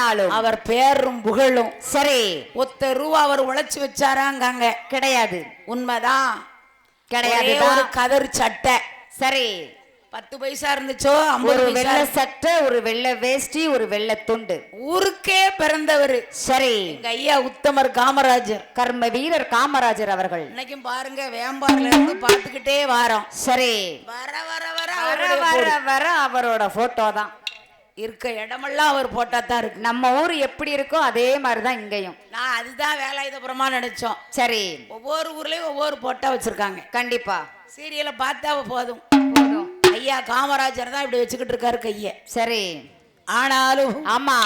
ஆனாலும் அவர் பேரும் புகழும். சரி. ஒத்த ரூபா அவர் உழைச்சு வச்சாராங்காங்க. கிடையாது. உண்மைதான். கிடையாது ஒரே கதர் சட்டை. சரி. பத்து பைசா இருந்துச்சோ ஒரு வெள்ளை சட்டை ஒரு வெள்ளை வேஷ்டி ஒரு வெள்ளை துண்டு. ஊருக்கே பிறந்தவர். சரி. எங்க ஐயா உத்தமர் காமராஜர். கர்ம வீரர் காமராஜர் அவர்கள். இன்னைக்கும் பாருங்க வேம்பார்ல இருந்து பார்த்துக்கிட்டே வாரோம். சரி. வர வர வர வர வர. வர அவரோட போட்டோ தான். இருக்க இடமெல்லாம் அவர் போட்டா தான் இருக்கு. நம்ம ஊர் எப்படி இருக்கோ அதே மாதிரிதான் இங்கேயும். நான் அதுதான் வேலாயுதபுரமா நினைச்சோம் சரி. ஒவ்வொரு ஊர்லயும் ஒவ்வொரு போட்டா வச்சிருக்காங்க. கண்டிப்பா. சீரியலை பார்த்தா போதும். போதும். ஐயா காமராஜர் தான் இப்படி வச்சுக்கிட்டு இருக்காரு கைய. சரி. ஆனாலும் ஆமா.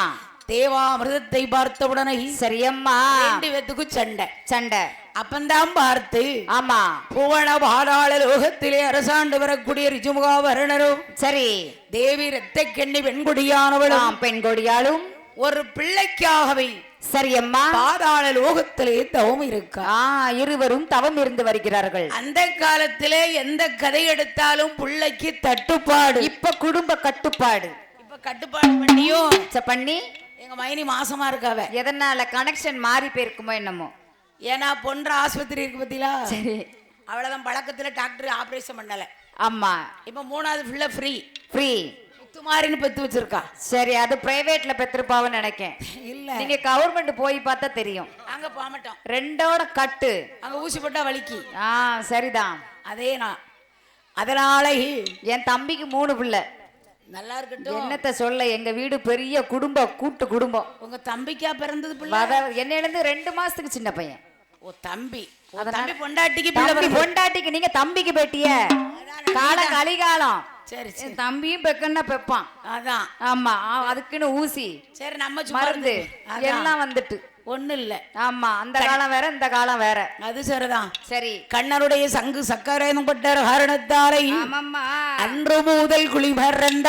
தேவாமிர்தத்தை பார்த்தவுடனே சரியம்மா. ரெண்டு பேத்துக்கும் சண்டை. சண்டை. அப்பந்தான் பார்த்து ஆமா. புவன பாதாள லோகத்திலே அரசாண்டு வரக்கூடிய ரிஜுமுகா வருணரும் சரி. தேவி ரத்த கண்ணி பெண்குடியானவளும் ஆம் பெண் கொடியாலும் ஒரு பிள்ளைக்காகவே சரியம்மா. பாதாள லோகத்திலே தவம் இருக்கா? இருவரும் தவம் இருந்து வருகிறார்கள். அந்த காலத்திலே எந்த கதை எடுத்தாலும் பிள்ளைக்கு தட்டுப்பாடு. இப்ப குடும்ப கட்டுப்பாடு. இப்ப கட்டுப்பாடு பண்ணியும் பண்ணி. எங்க மைனி மாசமா இருக்காவ. எதனால கனெக்ஷன் மாறி போயிருக்குமோ என்னமோ. ஏன்னா பொன்ற ஆஸ்பத்திரி இருக்கு பத்திலா? சரி. அவ்வளவுதான் பழக்கத்துல டாக்டர் ஆபரேஷன் பண்ணல. ஆமா. இப்ப மூணாவது ஃபுல்லா ஃப்ரீ ஃப்ரீ முத்துமாரின்னு பெத்து வச்சிருக்கா. சரி அது பிரைவேட்ல பெற்றிருப்பாவன்னு நினைக்கேன். இல்ல. நீங்க கவர்மெண்ட் போய் பார்த்தா தெரியும். அங்க போக மாட்டோம். ரெண்டோட கட்டு. அங்க ஊசி போட்டா வலிக்கு. ஆ சரிதான். அதே நான். அதனால என் தம்பிக்கு மூணு பிள்ளை. நல்லா இருக்கட்டும். என்னத்த சொல்ல எங்க வீடு பெரிய குடும்பம் கூட்டு குடும்பம். உங்க தம்பிக்கா பிறந்தது பிள்ளை? இருந்து ரெண்டு மாசத்துக்கு சின்ன பையன். ஓ தம்பி. தம்பி பொண்டாட்டிக்கு பிள்ளை. பொண்டாட்டிக்கு நீங்க தம்பிக்கு பேட்டிய. காலம் கலிகாலம். சரி தம்பியும் பெக்கன்னா பெப்பான். அதான். ஆமா அதுக்குன்னு ஊசி. சரி நம்ம மருந்து. எல்லாம் வந்துட்டு. ஒண்ணு இல்ல. ஆமா அந்த காலம் வேற இந்த காலம் வேற. அது சரிதான். சரி. கண்ணனுடைய சங்கு சக்கரம் பட்ட காரணத்தாரை ஆமாம்மா. அன்று முதல் குழி மறந்த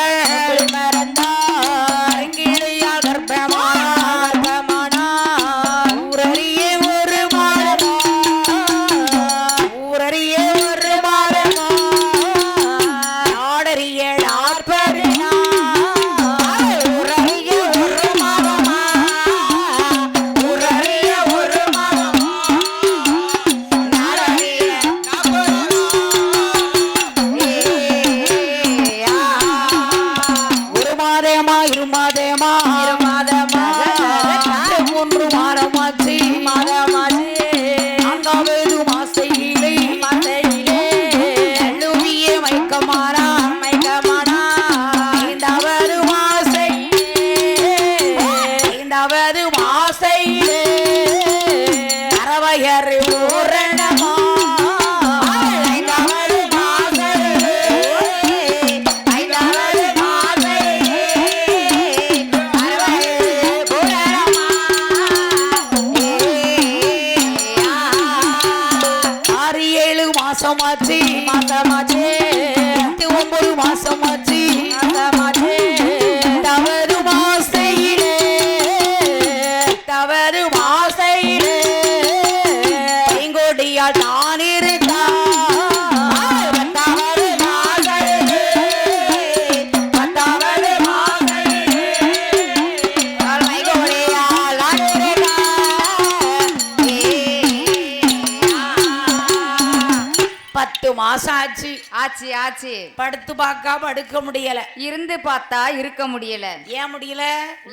மாசம் ஆச்சு. ஆச்சு ஆச்சு. படுத்து பார்க்காம படுக்க முடியல. இருந்து பார்த்தா இருக்க முடியல. ஏன் முடியல?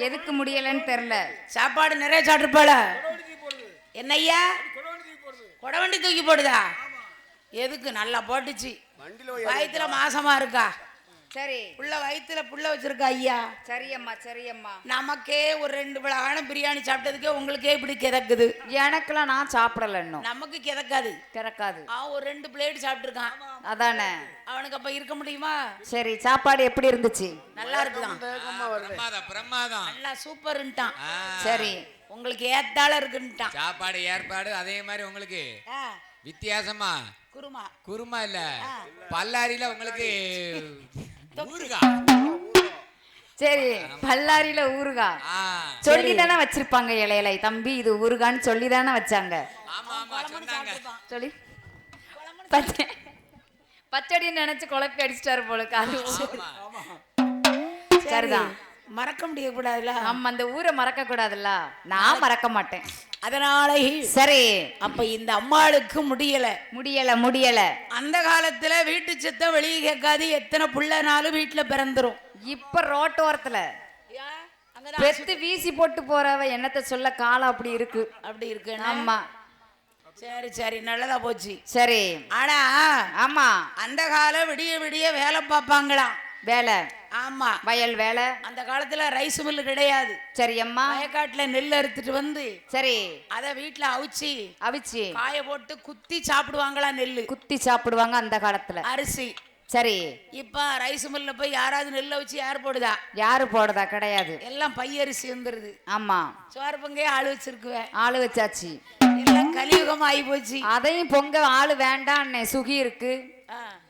எதுக்கு முடியலன்னு தெரியல. சாப்பாடு நிறைய சாப்பிட்டுருப்பாள என்னய்யா குடவண்டி தூக்கி போடுதா? எதுக்கு? நல்லா போட்டுச்சு. வயித்துல மாசமா இருக்கா? சரி. புள்ள வயித்துல புள்ள வச்சிருக்கா ஐயா. சரியம்மா சரியம்மா. நமக்கே ஒரு ரெண்டு விழான பிரியாணி சாப்பிட்டதுக்கே உங்களுக்கே இப்படி கிதக்குது. எனக்கெல்லாம் நான் சாப்பிடல இன்னும். நமக்கு கிதக்காது. திறக்காது அவன் ஒரு ரெண்டு பிளேட் சாப்பிட்டுருக்கான். அதானே. அவனுக்கு அப்ப இருக்க முடியுமா? சரி சாப்பாடு எப்படி இருந்துச்சு? நல்லா இருக்குதான். பிரமாதம் பிரமாதம் நல்லா சூப்பர்ன்ட்டான். சரி. உங்களுக்கு ஏத்தால இருக்குன்ட்டான். சாப்பாடு ஏற்பாடு அதே மாதிரி உங்களுக்கு. வித்தியாசமா? குருமா. குருமா இல்ல. பல்லாரியில உங்களுக்கு ஊறுகா. சரி பல்லாரியில ஊறுகா. ஆ, சொல்லி தானே வச்சிருப்பாங்க இலையில. தம்பி இது ஊறுகான்னு சொல்லி தானே வச்சாங்க. ஆமா ஆமா சொல்லி. பச்சை பச்சடின்னு நினைச்சு குழப்பி அடிச்சிட்டாரு போல அது ஆமா. சரிதான். மறக்க முடியக்கூடாதுல நம்ம அந்த ஊரை மறக்க கூடாதுல்ல நான் மறக்க மாட்டேன். அதனால சரி. அப்ப இந்த அம்மாளுக்கு முடியல. முடியல முடியல. அந்த காலத்துல வீட்டு சத்தம் வெளியே கேட்காது. எத்தனை புள்ளனாலும் வீட்டுல பிறந்துரும். இப்ப ரோட்டோரத்துல பெத்து வீசி போட்டு போறவ என்னத்த சொல்ல காலம் அப்படி இருக்கு. அப்படி இருக்கு ஆமா. சரி சரி நல்லதா போச்சு. சரி. ஆனா ஆமா. அந்த காலம் விடிய விடிய வேலை பார்ப்பாங்களாம். வேலை. ஆமா. வயல் வேலை. அந்த காலத்துல ரைஸ் மில்லு கிடையாது. சரி அம்மா. வயக்காட்டுல நெல் அறுத்துட்டு வந்து சரி. அத வீட்டுல அவிச்சு அவிச்சு. காய போட்டு குத்தி சாப்பிடுவாங்களாம் நெல்லு குத்தி சாப்பிடுவாங்க அந்த காலத்துல. அரிசி. சரி. இப்ப ரைஸ் மில்ல போய் யாராவது நெல்லை வச்சு யார் போடுதா? யாரு போடுதா? கிடையாது. எல்லாம் பையரிசி வந்துருது. ஆமா. சோறு பங்கே ஆள் வச்சிருக்குவேன். ஆளு வச்சாச்சு. எல்லாம் கலியுகம் ஆகி போச்சு. அதையும் பொங்க ஆளு வேண்டாம் சுகி இருக்கு.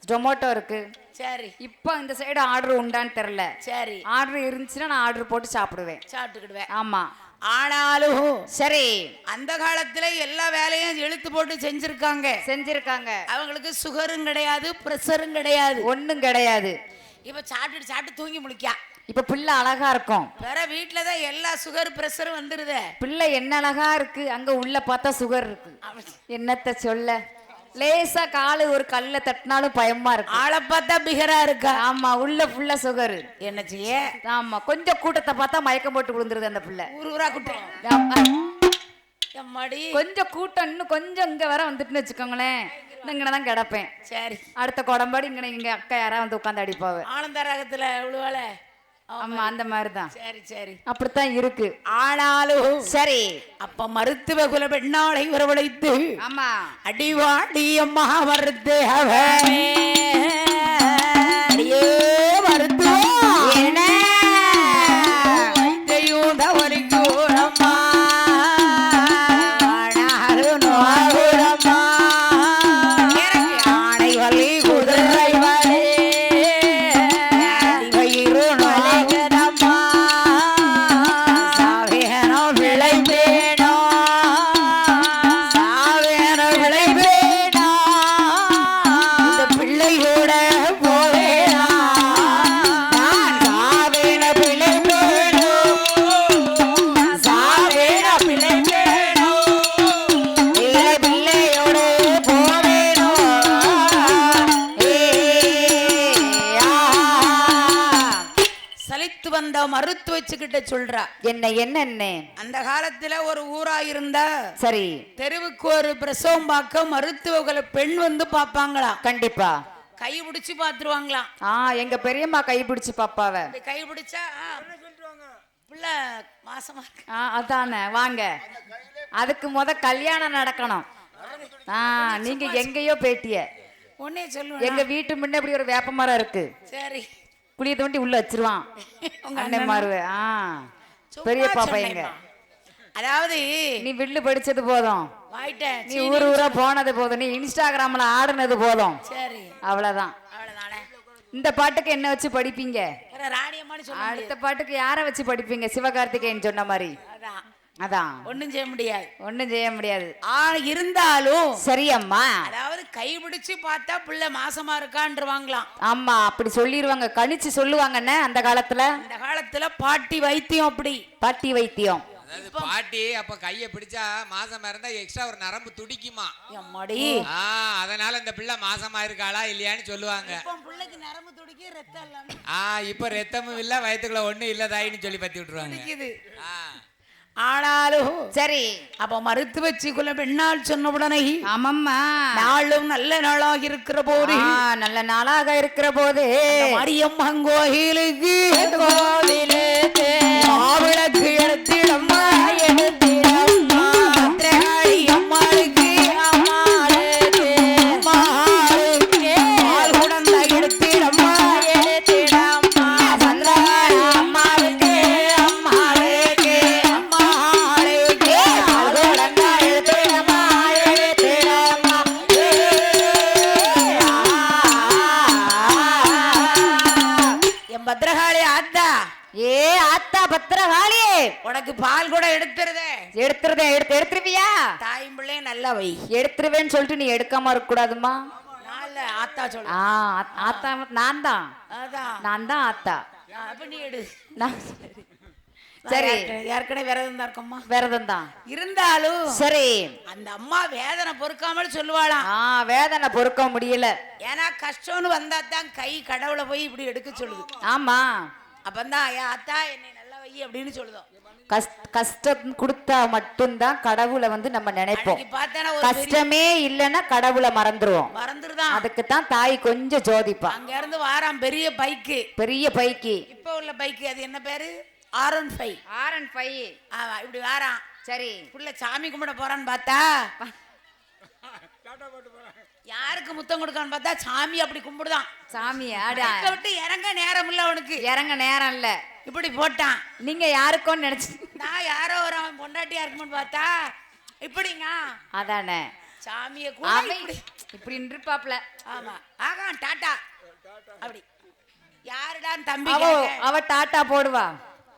ஜொமேட்டோ இருக்கு. சரி. இப்போ இந்த சைடு ஆர்டர் உண்டான்னு தெரியல. சரி. ஆர்டர் இருந்துச்சுன்னா நான் ஆர்டர் போட்டு சாப்பிடுவேன். சாப்பிட்டுக்கிடுவேன். ஆமா. ஆனாலும் சரி. அந்த காலத்துல எல்லா வேலையும் இழுத்து போட்டு செஞ்சிருக்காங்க. செஞ்சிருக்காங்க. அவங்களுக்கு சுகரும் கிடையாது ப்ரெஷரும் கிடையாது. ஒண்ணும் கிடையாது. இப்ப சாப்பிட்டு சாப்பிட்டு தூங்கி முழிக்கா. இப்ப பிள்ளை அழகா இருக்கும். வேற வீட்டுல தான் எல்லா சுகர் ப்ரெஷரும் வந்துருதே. பிள்ளை என்ன அழகா இருக்கு அங்க உள்ள பார்த்தா சுகர் இருக்கு. என்னத்த சொல்ல? லேசா காலு ஒரு கல்ல தட்டினாலும் பயமா இருக்கு. ஆளை பார்த்தா பிகரா இருக்கா? ஆமா உள்ள ஃபுல்லா சுகர். என்ன செய்ய? ஆமா கொஞ்சம் கூட்டத்தை பார்த்தா மயக்கம் போட்டு விழுந்துருது அந்த பிள்ளை. ஊர். எம்மாடி? கொஞ்சம் கூட்டம் இன்னும் கொஞ்சம் இங்க வர வந்துட்டுன்னு வச்சுக்கோங்களேன். இங்கே தான் கிடப்பேன். சரி. அடுத்த குடம்பாடி இங்கே இங்க அக்கா யாராவது வந்து உட்காந்து அடிப்பாவ. ஆனந்த ரகத்துல விழுவாள. ஆமா அந்த மாதிரி தான் சரி சரி. அப்படித்தான் இருக்கு. ஆனாலும் சரி. அப்ப மருத்துவ குல பெண்ணாளை வரவழைத்து ஆமா. அடிவாடி அம்மா மறுத்து மறுத்து வச்சுக்கிட்ட சொல்றா. என்ன என்ன என்ன அந்த காலத்துல ஒரு ஊரா இருந்தா சரி. தெருவுக்கு ஒரு பிரசவம் பார்க்க மருத்துவர்களை பெண் வந்து பார்ப்பாங்களாம். கண்டிப்பா. கை பிடிச்சு பார்த்துருவாங்களாம். ஆ எங்க பெரியம்மா கை பிடிச்சு பாப்பாவ கை பிடிச்சா ஆ, பிள்ளை மாசமா இருக்கு. ஆ அதானே வாங்க. அதுக்கு முத கல்யாணம் நடக்கணும். ஆ நீங்க எங்கேயோ பேட்டிய. உன்னே சொல்லுவேன்? எங்க வீட்டு முன்ன இப்படி ஒரு வேப்ப மரம் இருக்கு. சரி. புளிய தோண்டி உள்ள வச்சிருவான். அண்ணன் மாறுவ ஆ. சும்மா பெரிய பாப்பா எங்க சொன்னேம்மா. அதாவது நீ வில்லு படிச்சது போதும். நீ ஊர் ஊரா போனது போதும். நீ இன்ஸ்டாகிராம்ல ஆடுனது போதும். சரி. அவ்வளவுதான். இந்த பாட்டுக்கு என்ன வச்சு படிப்பீங்க? அடுத்த பாட்டுக்கு யாரை வச்சு படிப்பீங்க? சிவகார்த்திகேயன் சொன்ன மாதிரி. அதான். ஒண்ணும் செய்ய முடியாது. ஒண்ணும் செய்ய முடியாது. ஆ இருந்தாலும் சரி அம்மா. அதாவது கை பிடிச்சு பார்த்தா பிள்ளை மாசமா இருக்கான்றவாங்களாம். ஆமா அப்படி சொல்லிடுவாங்க கணிச்சு சொல்லுவாங்கண்ணே அந்த காலத்துல? அந்த காலத்துல பாட்டி வைத்தியம் அப்படி. பாட்டி வைத்தியம். அதாவது பாட்டி அப்ப கைய பிடிச்சா மாசமா இருந்தா எக்ஸ்ட்ரா ஒரு நரம்பு துடிக்குமா? எம்மாடி. ஆ அதனால இந்த பிள்ளை மாசமா இருக்காளா இல்லையான்னு சொல்லுவாங்க. இப்போ பிள்ளைக்கு நரம்பு துடிக்கி ரத்தம் இல்லாம ஆ இப்ப ரத்தமும் இல்ல வயித்துக்குள்ள ஒண்ணும் இல்ல தாயின்னு சொல்லி பத்தி விட்டுருவாங்க. துடிக்குது. ஆ. ஆனாலும் சரி. அப்ப மருத்துவச்சிக்குள்ள பெண்ணால் சொன்ன உடனே ஆமாம்மா. நாளும் நல்ல நாளாக இருக்கிற போது நல்ல நாளாக இருக்கிற போது மாரியம்மன் கோயிலுக்கு கோவிலுக்கு உனக்கு பால் கூட எடுத்துருதே. எடுத்துருதேன் எடுத்து எடுத்துருவியா? தாயும் பிள்ளையும் நல்லா வை. எடுத்துருவேன்னு சொல்லிட்டு நீ எடுக்காம இருக்க கூடாதுமா ஆத்தா சொல்ல ஆத்தா நான் தான் நான் தான் ஆத்தா அப்ப நீ எடு. நான் சரி. ஏற்கனவே- விரதம் தான் இருக்கோம்மா? விரதம் தான் இருந்தாலும் சரி. அந்த அம்மா வேதனை பொறுக்காமல் சொல்லுவாளாம் ஆ வேதனை பொறுக்க முடியல. ஏன்னா கஷ்டம்னு வந்தா தான் கை கடவுளை போய் இப்படி எடுக்க சொல்லுது. ஆமா. அப்பந்தான் என் அத்தா என்னை வை அப்படின்னு சொல்லுதோம். கஷ்ட கஷ்டம் கொடுத்தா மட்டும்தான் கடவுளை வந்து நம்ம நினைப்போம். கஷ்டமே இல்லைன்னா கடவுளை மறந்துருவோம். மறந்துருதான். அதுக்கு தான் தாய் கொஞ்சம் ஜோதிப்பா. அங்க இருந்து வாரான் பெரிய பைக்கு. பெரிய பைக்கு. இப்ப உள்ள பைக்கு அது என்ன பேரு? ஆர் ஒன் ஃபைவ் ஆரன் பை ஆமா இப்படி வாரான். சரி. புள்ள சாமி கும்பிட போறான்னு பார்த்தா? யாருக்கு முத்தம் கொடுக்கான்னு பார்த்தா சாமி அப்படி கும்பிடுதான். சாமி ஆடா. விட்டு இறங்க நேரம் இல்ல அவனுக்கு. இறங்க நேரம் இல்ல. இப்படி போட்டான். நீங்க யாருக்கோன்னு நினைச்சு நான் யாரோ ஒரு அவன் பொண்டாட்டியா இருக்கும்னு பார்த்தா இப்படிங்க. அதானே. சாமியை கூட இப்படி. இப்படி ஆமா. ஆகா டாட்டா. அப்படி. யாருடான்னு தம்பி. அவ டாட்டா போடுவா.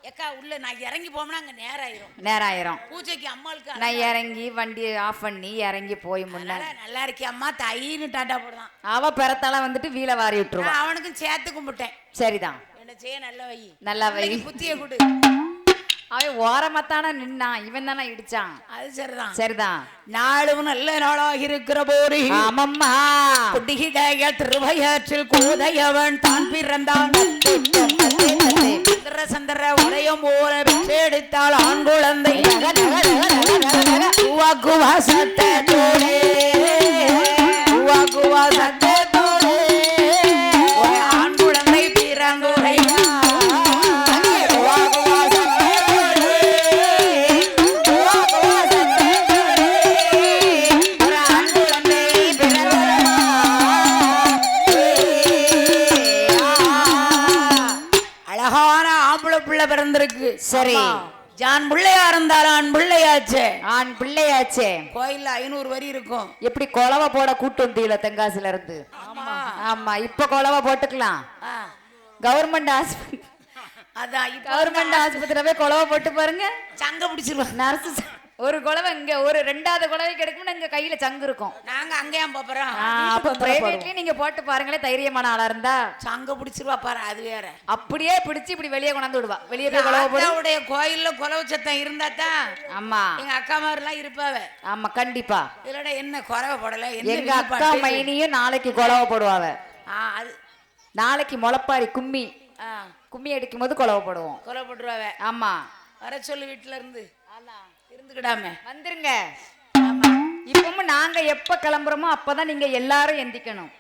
ஏக்கா உள்ள நான் இறங்கி போனா அங்க நேரம் ஆயிரும் நேரம் ஆயிரும் பூஜைக்கு அம்மாளுக்கு நான் இறங்கி வண்டி ஆஃப் பண்ணி இறங்கி போய் முன்ன நல்லா இருக்கே அம்மா தைன்னு டாட்டா போடுதான். அவ பிறத்தால வந்துட்டு வீல வாரி விட்டுருவா. நான் அவனுக்கும் சேர்த்து கும்பிட்டேன். சரிதான். என்ன செய்ய நல்ல வை. நல்லா வை. புத்திய கொடு. அவன் ஓரமாத்தானே நின்னான் இவன் தானே இடிச்சான். அது சரிதான். சரிதான். நாளும் நல்ல நாளாக இருக்கிற போது ஆமம்மா. குடிகிடைய திருவையாற்றில் கோதையவன் தான் பிறந்தான். சந்திர சந்திர உடையும் போல பெற்றெடுத்தாள் ஆண் குழந்தை குவா குவா சத்தத்தோடே குவா குவா சத்தத்தோடே சரி. ஜான் பிள்ளையா இருந்தாலும் ஆண் பிள்ளையாச்சே. ஆண் பிள்ளையாச்சே. கோயில்ல ஐநூறு வரி இருக்கும். எப்படி கொலவை போட கூட்டு வந்தீங்கள தென்காசில இருந்து ஆமா. ஆமா இப்ப கொலவை போட்டுக்கலாம். கவர்மெண்ட் ஆஸ்பத்திரி அதான் கவர்மெண்ட் ஆஸ்பத்திரியில போய் கொலவை போட்டு பாருங்க. சங்க பிடிச்சிருவாங்க நர்ஸ் ஒரு குழவை இங்க ஒரு ரெண்டாவது குழவை கிடைக்கும்னு இங்க கையில சங்கு இருக்கும். நாங்க அங்கேயும் போறோம். அப்ப பிரைவேட்லயும் நீங்க போட்டு பாருங்களே தைரியமான ஆளா இருந்தா. சங்க பிடிச்சிருவா பாரு அது வேற. அப்படியே பிடிச்சு இப்படி வெளியே கொண்டாந்து விடுவா. வெளியே போய் குழவை போடு. அத்தாவுடைய கோயில்ல குலவு சத்தம் இருந்தா தான் ஆமா. எங்க அக்கா மாதிரிலாம் இருப்பாவ. ஆமா கண்டிப்பா. இல்லடா என்ன குறவை போடல என்ன எங்க அக்கா? மைனியும் நாளைக்கு குழவை போடுவாவ. அது நாளைக்கு முளைப்பாரி கும்மி. ஆ. கும்மி அடிக்கும் போது குழவை போடுவோம். கொலை போட்டுருவாவ. ஆமா. வர சொல்லு வீட்டுல இருந்து. இருந்துக்கிடாம. வந்துருங்க. இப்பவும் நாங்க எப்ப கிளம்புறோமோ அப்பதான் நீங்க எல்லாரும் எந்திக்கணும்.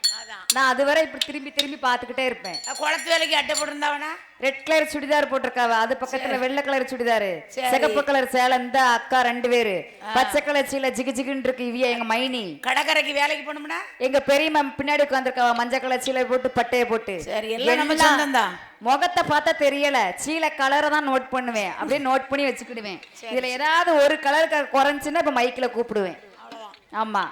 நான் அதுவரை இப்படி திரும்பி திரும்பி பார்த்துக்கிட்டே இருப்பேன். குளத்து வேலைக்கு அட்டை போட்டிருந்தாவனா? ரெட் கலர் சுடிதார் போட்டிருக்காவ அது பக்கத்துல வெள்ளை கலர் சுடிதாரு. சிகப்பு கலர் சேலை இந்த அக்கா ரெண்டு பேரு. பச்சை கலர் சீலை ஜிகு ஜிகுன்னு இருக்கு இவிய எங்க மைனி. கடற்கரைக்கு வேலைக்கு போனோம்னா எங்க பெரியம்மா பின்னாடி உட்காந்துருக்காவ மஞ்சள் கலர் சீலை போட்டு பட்டைய போட்டு. சரி எல்லாம் நம்ம எல்லாம் சொந்தம்தான் முகத்தை பார்த்தா தெரியல. சீலை கலரை தான் நோட் பண்ணுவேன். அப்படியே நோட் பண்ணி வச்சுக்கிடுவேன். இதுல ஏதாவது ஒரு கலர் குறைஞ்சுன்னா இப்ப மைக்ல கூப்பிடுவேன். ஆமா.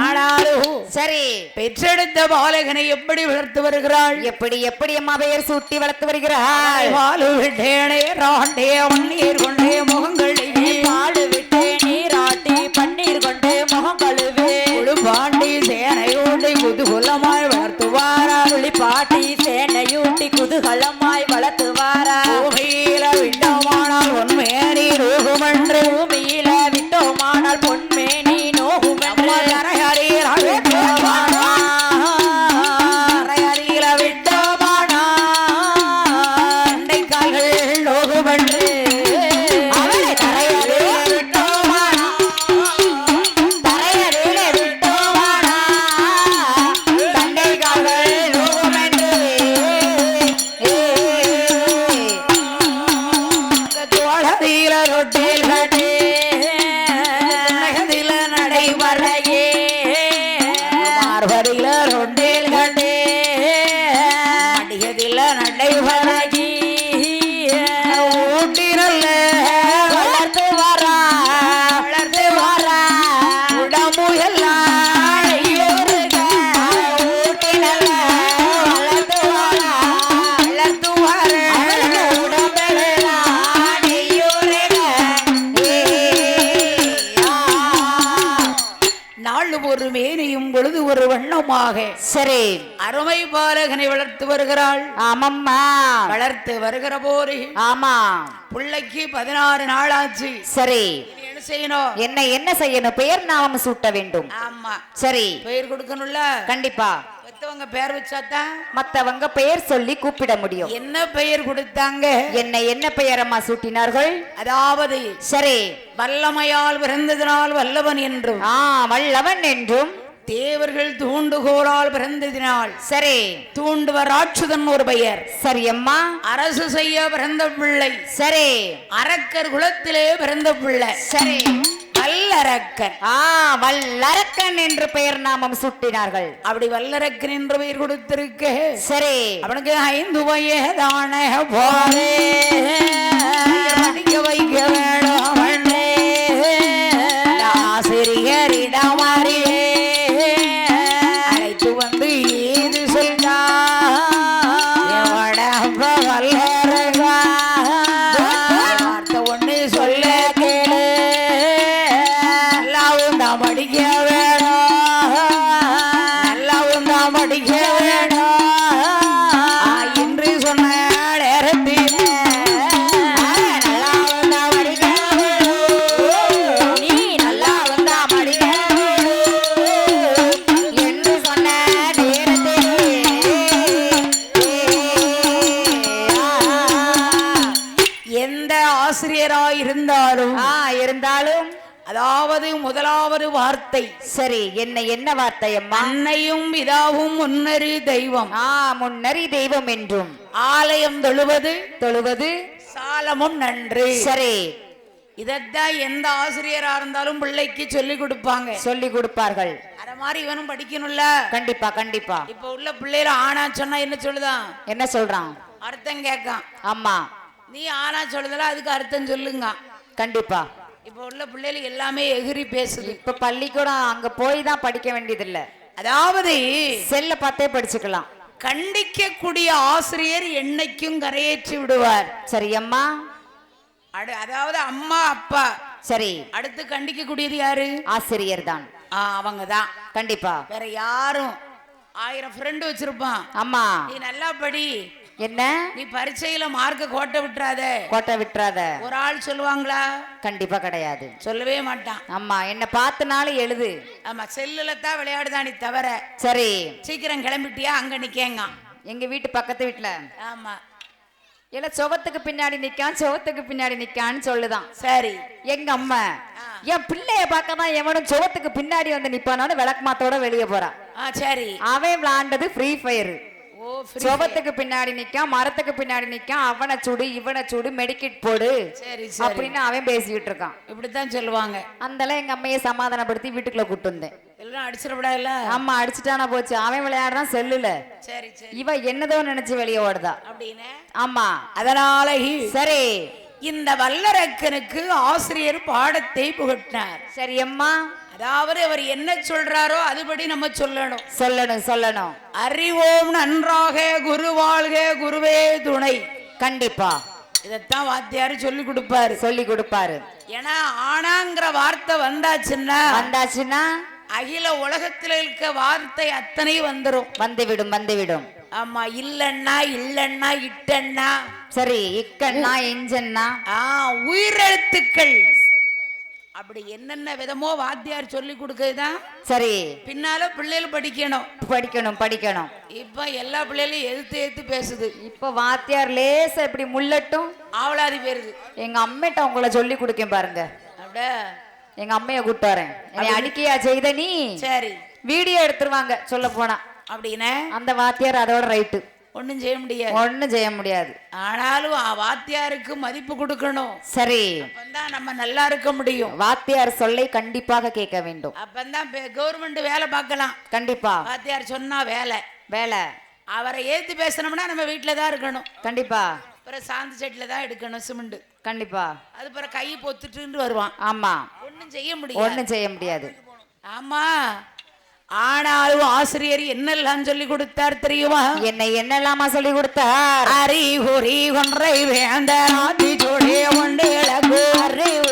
ஆனாலும் சரி பெற்றெடுத்த பாலகனை எப்படி வளர்த்து வருகிறாள்? எப்படி எப்படி அம்மா பெயர் சூட்டி வளர்த்து வருகிறாள்? பாலு விட்டேனே ராண்டே மண்ணீர் கொண்டே முகங்களை வண்ணமாக சரி. அருமை பாலகனை வளர்த்து வருகிறாள். ஆமம்மா. வளர்த்து வருகிற போது ஆமா. பிள்ளைக்கு பதினாறு நாள் ஆச்சு சரி என்ன செய்யணும்? என்ன என்ன செய்யணும்? பெயர் நாமம் சூட்ட வேண்டும். ஆமா. சரி. பெயர் கொடுக்கணும்ல? கண்டிப்பா. பெத்தவங்க பேர் வச்சாதான் மத்தவங்க பெயர் சொல்லி கூப்பிட முடியும். என்ன பெயர் கொடுத்தாங்க? என்ன என்ன பெயர் அம்மா சூட்டினார்கள்? அதாவது சரி. வல்லமையால் பிறந்ததினால் வல்லவன் என்றும். ஆ வல்லவன் என்றும். தேவர்கள் தூண்டுகோலால் பிறந்ததினால் சரி. தூண்டுவர் ராட்சுதன் ஒரு பெயர். சரி அம்மா. அரசு செய்ய பிறந்த பிள்ளை. சரி. அரக்கர் குலத்திலே பிறந்த பிள்ளை. சரி. வல்லரக்கன். ஆ வல்லரக்கன் என்று பெயர் நாமம் சூட்டினார்கள். அப்படி வல்லரக்கன் என்று பெயர் கொடுத்திருக்க. சரி. அவனுக்கு ஐந்து வயதான படிக்க வைக்க வேணும். முதலாவது வார்த்தை. சரி என்ன என்ன வார்த்தை அம்மா? அன்னையும் பிதாவும் முன்னறி தெய்வம். ஆ முன்னறி தெய்வம் என்றும். ஆலயம் தொழுவது தொழுவது. சாலமும் நன்று. சரி. இதத்தான் எந்த ஆசிரியரா இருந்தாலும் பிள்ளைக்கு சொல்லி கொடுப்பாங்க. சொல்லி கொடுப்பார்கள். அத மாதிரி இவனும் படிக்கணும்ல. கண்டிப்பா கண்டிப்பா. இப்ப உள்ள பிள்ளைல ஆனா சொன்னா என்ன சொல்லுதான் என்ன சொல்றான்? அர்த்தம் கேட்கான். ஆமா. நீ ஆனா சொல்லுதல அதுக்கு அர்த்தம் சொல்லுங்க. கண்டிப்பா. இப்ப உள்ள பிள்ளைகள் எல்லாமே எகிரி பேசுது. இப்ப பள்ளிக்கூடம் அங்க போய் தான் படிக்க வேண்டியதில்ல. அதாவது செல்ல பார்த்தே படிச்சுக்கலாம். கண்டிக்கக்கூடிய ஆசிரியர் என்னைக்கும் கரையேற்றி விடுவார். சரி அம்மா. அடு அதாவது அம்மா அப்பா. சரி. அடுத்து கண்டிக்கக்கூடியது யாரு? ஆசிரியர் தான். ஆ அவங்க தான். கண்டிப்பா. வேற யாரும். ஆயிரம் ஃப்ரெண்டு வச்சிருப்பான். அம்மா. நீ நல்லா படி. என்ன? நீ பரீட்சையில மார்க்க கோட்டை விட்டுறாத. கோட்டை விட்டுறாத. ஒரு ஆள் சொல்லுவாங்களா? கண்டிப்பா கிடையாது. சொல்லவே மாட்டான். அம்மா என்ன பார்த்தனாலும் எழுது. ஆமா செல்லுல தான் விளையாடுதானே தவிர. சரி. சீக்கிரம் கிளம்பிட்டியா? அங்க நிக்கேங்க எங்க வீட்டு பக்கத்து வீட்டுல ஆமா. இல்ல சுவத்துக்கு பின்னாடி நிக்கான் சுவத்துக்கு பின்னாடி நிக்கான்னு சொல்லுதான். சரி. எங்க அம்மா? என் பிள்ளைய பார்க்க தான் எவனும் சுவத்துக்கு பின்னாடி வந்து நிப்பானு விளக்குமாத்தோட வெளியே போறான் சரி. அவன் விளாண்டது ஃப்ரீ ஃபயர் சுவத்துக்கு பின்னாடி நிக்கான் மரத்துக்கு பின்னாடி நிக்கான் அவனை சுடு இவனை சுடு மெடிக்கிட் போடு அப்படின்னு அவன் பேசிக்கிட்டு இருக்கான். இப்படித்தான் சொல்லுவாங்க. அந்தெல்லாம் எங்க அம்மையை சமாதானப்படுத்தி வீட்டுக்குள்ள கூட்டு வந்தேன். எல்லாம் அடிச்சிடக்கூடாதுல்ல? ஆமா அடிச்சுட்டானா போச்சு. அவன் விளையாடுறான் செல்லுல. சரி சரி. இவ என்னதோ நினைச்சு வெளியே ஓடுதா. அப்படின்னு? ஆமா. அதனால சரி. இந்த வல்லரக்கனுக்கு ஆசிரியர் பாடத்தை புகட்டினார். சரி அம்மா. அதாவது அவர் என்ன சொல்றாரோ அதுபடி நம்ம சொல்லணும். சொல்லணும் சொல்லணும். அறிவோம் நன்றாக குரு வாழ்க குருவே துணை. கண்டிப்பா. இதைத்தான் வாத்தியாரு சொல்லி கொடுப்பாரு. சொல்லி கொடுப்பாரு. ஏன்னா ஆனாங்கிற வார்த்தை வந்தாச்சுன்னா வந்தாச்சுன்னா அகில உலகத்துல இருக்க வார்த்தை அத்தனை வந்துரும். வந்துவிடும் வந்துவிடும். ஆமா இல்லன்னா இல்லன்னா இட்டன்னா. சரி இக்கண்ணா எஞ்சன்னா ஆ உயிரெழுத்துக்கள். அப்படி என்னென்ன விதமோ வாத்தியார் சொல்லி கொடுக்கறதுதான். சரி. பின்னால பிள்ளைகள் படிக்கணும். படிக்கணும் படிக்கணும். இப்ப எல்லா பிள்ளைகளையும் எதிர்த்து எதிர்த்து பேசுது. இப்ப வாத்தியார் லேசா இப்படி முள்ளட்டும். ஆவலாதி பேருது. எங்க அம்மிட்ட உங்களை சொல்லி கொடுக்கேன் பாருங்க. அப்படியே எங்க அம்மைய வரேன். என்னை அடிக்கையா செய்த நீ? சரி. வீடியோ எடுத்துருவாங்க சொல்ல போனா. அப்படின்னா? அந்த வாத்தியார் அதோட ரைட்டு ஒண்ணும் செய்ய முடியாது. ஒண்ணும் செய்ய முடியாது. ஆனாலும் வாத்தியாருக்கு மதிப்பு கொடுக்கணும். சரி. அப்பந்தான் நம்ம நல்லா இருக்க முடியும். வாத்தியார் சொல்லை கண்டிப்பாக கேட்க வேண்டும். அப்பந்தான் கவர்மெண்ட் வேலை பார்க்கலாம். கண்டிப்பா. வாத்தியார் சொன்னா வேலை. வேலை. அவரை ஏத்து பேசணும்னா நம்ம வீட்டில தான் இருக்கணும். கண்டிப்பா. அப்புறம் சாந்து செட்டில் தான் எடுக்கணும் சிமெண்ட். கண்டிப்பா. அது பிறகு கை பொத்துட்டு வருவான். ஆமா. ஒண்ணும் செய்ய முடியாது. ஒண்ணும் செய்ய முடியாது. ஆமா. ஆனாலும் ஆசிரியர் என்னெல்லாம் சொல்லி கொடுத்தார் தெரியுமா? என்னை என்னெல்லாமா சொல்லி கொடுத்தார்? அறிகுறி ஒன்றை வேந்த நாத்தி ஜோடி ஒன்றேழகு அறிவுரை ஒன்றை வேண்ட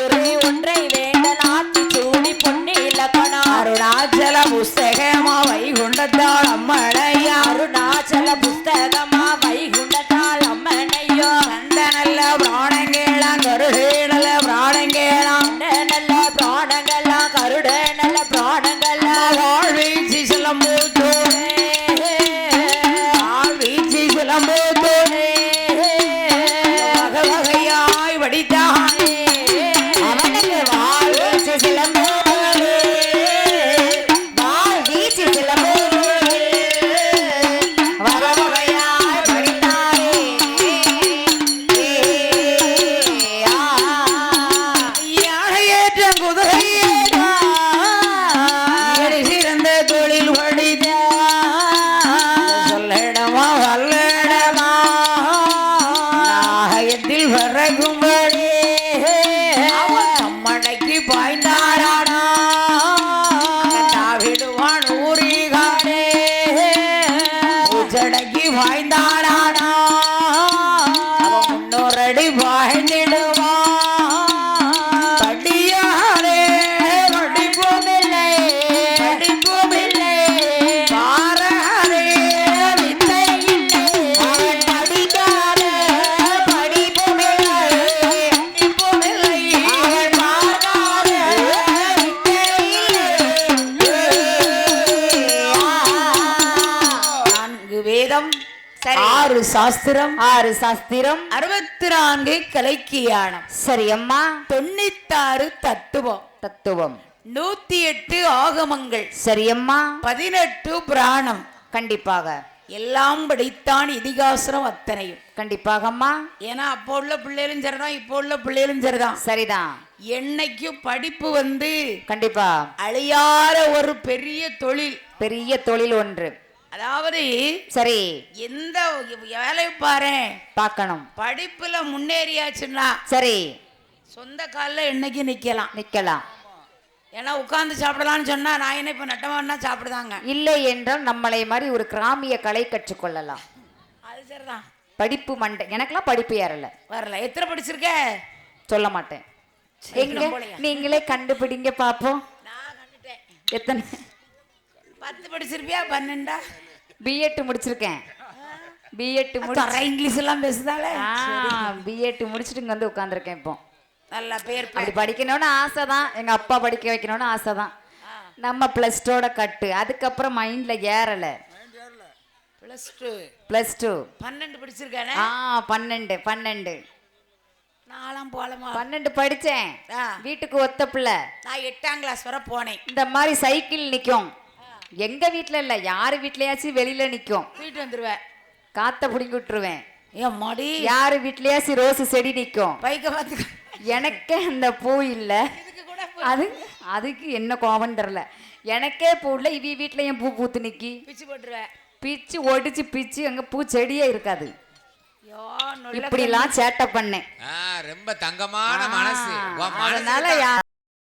சாஸ்திரம். ஆறு சாஸ்திரம். அறுபத்தி நான்கு கலைக்கியானம். சரி அம்மா. தொண்ணூத்தாறு தத்துவம். தத்துவம். நூத்தி எட்டு ஆகமங்கள். சரி அம்மா. பதினெட்டு புராணம். கண்டிப்பாக. எல்லாம் படித்தான் இதிகாசனம் அத்தனையும். கண்டிப்பாக அம்மா. ஏன்னா அப்போ உள்ள பிள்ளைகளும் சரிதான் இப்போ உள்ள பிள்ளைகளும் சரிதான். சரிதான். என்னைக்கும் படிப்பு வந்து கண்டிப்பா. அழியாத ஒரு பெரிய தொழில். பெரிய தொழில் ஒன்று. அதாவது சரி. எந்த வேலை பாரு. பார்க்கணும். படிப்புல முன்னேறியாச்சுன்னா சரி. சொந்த காலில் என்னைக்கு நிக்கலாம்? நிக்கலாம். ஏன்னா உட்கார்ந்து சாப்பிடலாம்னு சொன்னா நான் என்ன இப்ப நட்டமானா சாப்பிடுதாங்க? இல்லை என்றால் நம்மளை மாதிரி ஒரு கிராமிய கலை கற்றுக்கொள்ளலாம். அது சரிதான். படிப்பு மண்டை எனக்கெல்லாம் படிப்பு ஏறல. வரல. எத்தனை படிச்சிருக்க? சொல்ல மாட்டேன். எங்க? நீங்களே கண்டுபிடிங்க பாப்போம். நான் கண்டுட்டேன். எத்தனை? பத்து படிச்சிருப்பியா? பன்னெண்டா? பிஎட் முடிச்சிருக்கேன். பிஎட் முடி தர இங்கிலீஷ் எல்லாம் பேசுதாளே பிஎட் முடிச்சுட்டு இங்க வந்து உட்காந்துருக்கேன் இப்போ. நல்ல பேர் அப்படி படிக்கணும்னு ஆசை தான் எங்க அப்பா படிக்க வைக்கணும்னு ஆசை தான் நம்ம ப்ளஸ் டூட கட்டு. அதுக்கப்புறம் மைண்ட்ல ஏறல. பிளஸ் டூ ப்ளஸ் டூ பன்னெண்டு படிச்சிருக்கானே? ஆ பன்னெண்டு பன்னெண்டு. நாலாம் போலமா? பன்னெண்டு படிச்சேன். ஆ. வீட்டுக்கு ஒத்த பிள்ளை. நான் எட்டாம் கிளாஸ் வரை போனேன். இந்த மாதிரி சைக்கிள் நிக்கும். எங்க வீட்ல இல்ல யாரு வீட்லயாச்சும் வெளியில நிக்கும். வீட்டு வந்துருவேன். காத்த புடிங்கி விட்டுருவேன் ஏன் மடி? யாரு வீட்லயாச்சும் ரோஸ் செடி நிக்கும். பைக்க பார்த்து எனக்கே அந்த பூ இல்ல. இதுக்கு கூட அது அதுக்கு என்ன கோபம் தெரில எனக்கே பூ இல்ல இவி வீட்ல என் பூ பூத்து நிக்கி. பிச்சு போட்டுருவேன். பிச்சு ஒடிச்சு பிச்சு அங்க பூ செடியே இருக்காது. இப்படிலாம் சேட்டை பண்ணேன். ஆ, ரொம்ப தங்கமான மனசு. அதனால